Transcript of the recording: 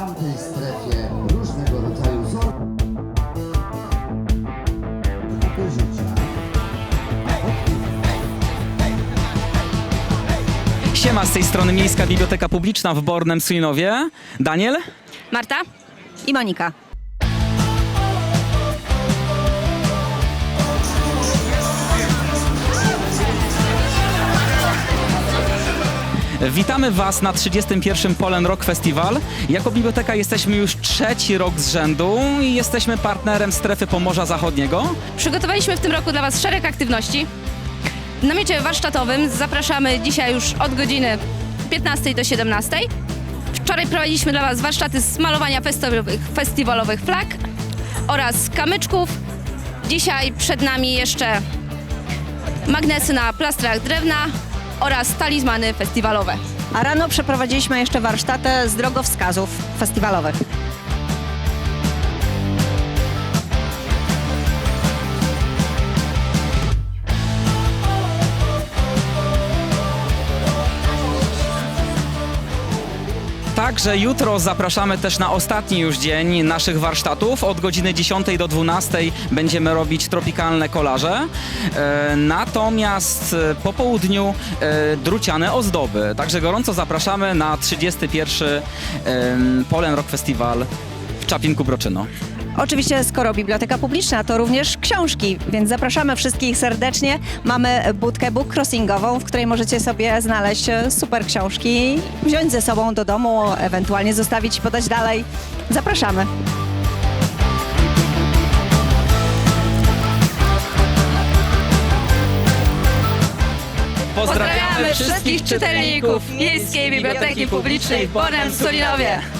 tamtej strefie różnego rodzaju zor... życia. Siema, z tej strony Miejska Biblioteka Publiczna w Bornem Sulinowie. Daniel? Marta i Monika. Witamy Was na 31. Polen Rock Festival. Jako biblioteka jesteśmy już trzeci rok z rzędu i jesteśmy partnerem strefy Pomorza Zachodniego. Przygotowaliśmy w tym roku dla Was szereg aktywności. W namiocie warsztatowym zapraszamy dzisiaj już od godziny 15 do 17. Wczoraj prowadziliśmy dla Was warsztaty z malowania festiwalowych, festiwalowych flag oraz kamyczków. Dzisiaj przed nami jeszcze magnesy na plastrach drewna oraz talizmany festiwalowe. A rano przeprowadziliśmy jeszcze warsztaty z drogowskazów festiwalowych. Także jutro zapraszamy też na ostatni już dzień naszych warsztatów. Od godziny 10 do 12 będziemy robić tropikalne kolaże. E, natomiast e, po południu e, druciane ozdoby. Także gorąco zapraszamy na 31 e, Polen Rock Festival w Czapinku Broczyno. Oczywiście, skoro biblioteka publiczna, to również książki, więc zapraszamy wszystkich serdecznie. Mamy budkę book crossingową, w której możecie sobie znaleźć e, super książki, wziąć ze sobą do domu, ewentualnie zostawić i podać dalej. Zapraszamy. Pozdrawiamy wszystkich czytelników Miejskiej Biblioteki Publicznej w Bornem Solinowie.